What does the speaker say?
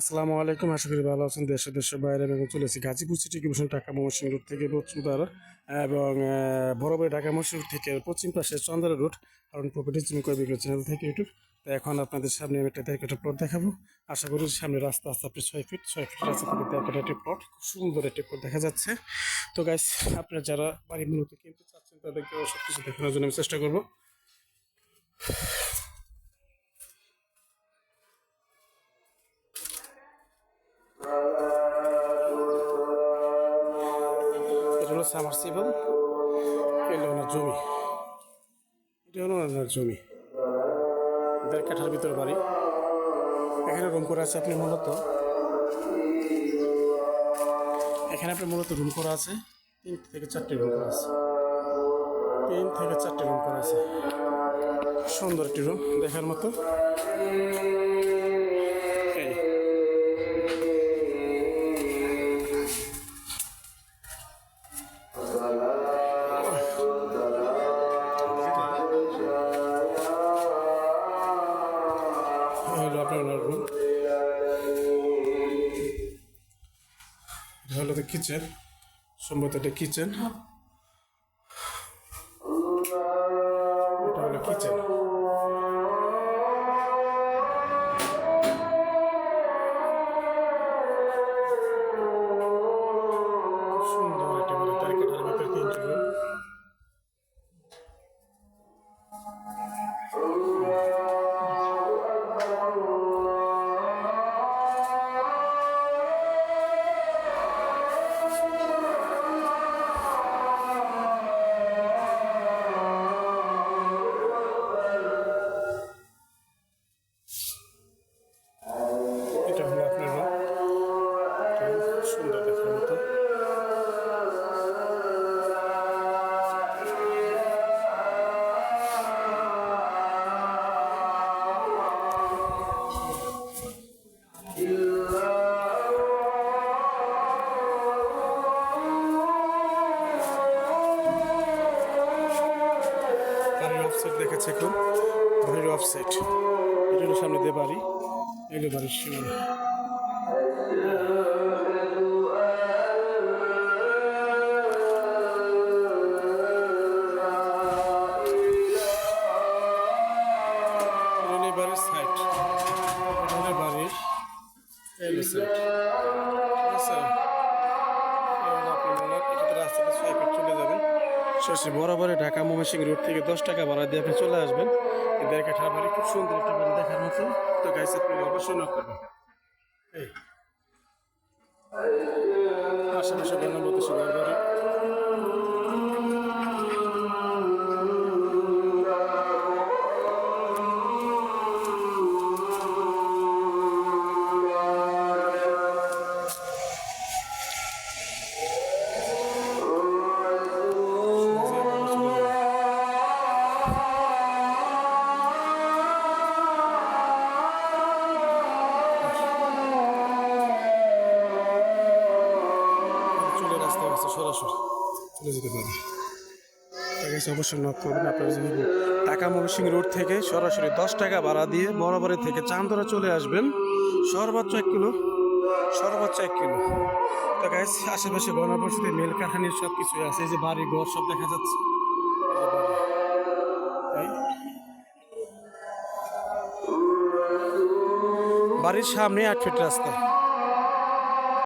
আসসালামু আলাইকুম। আশা করি ভালো আছেন। দেশে দেশের বাইরে এবং চলেছি Gazipur city commission Dhaka Mymensingh road থেকে বসুন্ধরা এবং বড়বাড়ি ঢাকা ময়মনসিংহ থেকে পশ্চিম পাশে চন্দ্রা রোড, কারণ প্রপার্টি জমি করে বিক্রি চ্যানেল থেকে ইউটিউব তো এখন আপনাদের সামনে আমি একটা দেড় প্লট দেখাবো। আশা করি সামনে রাস্তা আছে আপনি ছয় ফিট ছয় ফিট রাস্তা থেকে একটি প্লট খুব সুন্দর একটি প্লট দেখা যাচ্ছে। তো গাইস আপনারা যারা বাড়ি মূলত কিনতে চাচ্ছেন তাদেরকে সব কিছু দেখানোর জন্য আমি চেষ্টা করব। হলো সামারসিবল এটা ওনার জমি। এটা হলো ওনার জমি। দেড় কাঠার ভিতর বাড়ি। এখানে রুম করা আছে আপনি মূলত। এখানে আপনি মূলত রুম করা আছে। তিন থেকে চারটে রুম করা আছে। তিন থেকে চারটে রুম করা আছে। সুন্দর একটি রুম দেখার মতো। এটা তো কিচেন সম্ভবত এটা কিচেন অফসেট দেখাচ্ছে এখন। বাড়ির অফসেট এটা সামনে দিয়ে বাড়ি। এই হলো বাড়ির সীমানা রাস্তাটা ছয় চলে যাবেন সরাসরি বরাবরে ঢাকা ময়মনসিংহ রোড থেকে দশ টাকা ভাড়া দিয়ে আপনি চলে আসবেন। এদের কাঠা বাড়ি খুব সুন্দর একটা বাড়ি দেখার মতো। তো গাইছে আপনি অবশ্যই নক করবেন আশেপাশে ধন্যবাদ মতো বাড়ি। আছে, সরাসরি। চলে যেতে পারি। ঠিক আছে, অবশ্যই নক করবেন। আপনারা যদি টাকা ময়মনসিংহ রোড থেকে সরাসরি দশ টাকা ভাড়া দিয়ে বরাবরে থেকে চান্দরা চলে আসবেন, সর্বোচ্চ এক কিলো, সর্বোচ্চ এক কিলো। তো গাইস আশেপাশে গণবসতি মেল কারখানির সব কিছু আছে যে বাড়ি, ঘর সব দেখা যাচ্ছে। বাড়ির সামনে আট ফিট রাস্তা।